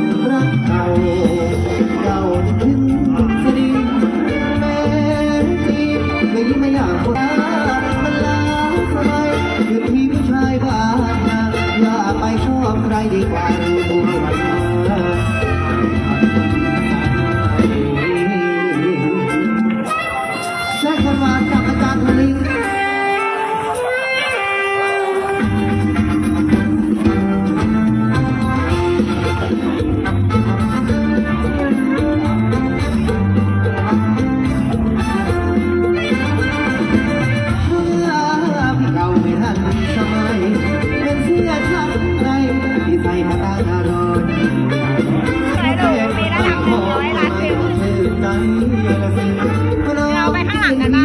นรักเก่าเก่าถึงสดีแม้จีไม่ไม่อยากคนมันลาใครหยุดมีผู้ชายบ้างนะอย่าไปชอบใครดีกว่าดูมันแซกมาจากอจารย์ สบายเป็นเสื้อนใที่ใส่มาตั้อารมสายดูดเราไปข้างหลังกันนเ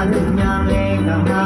Hallelujah,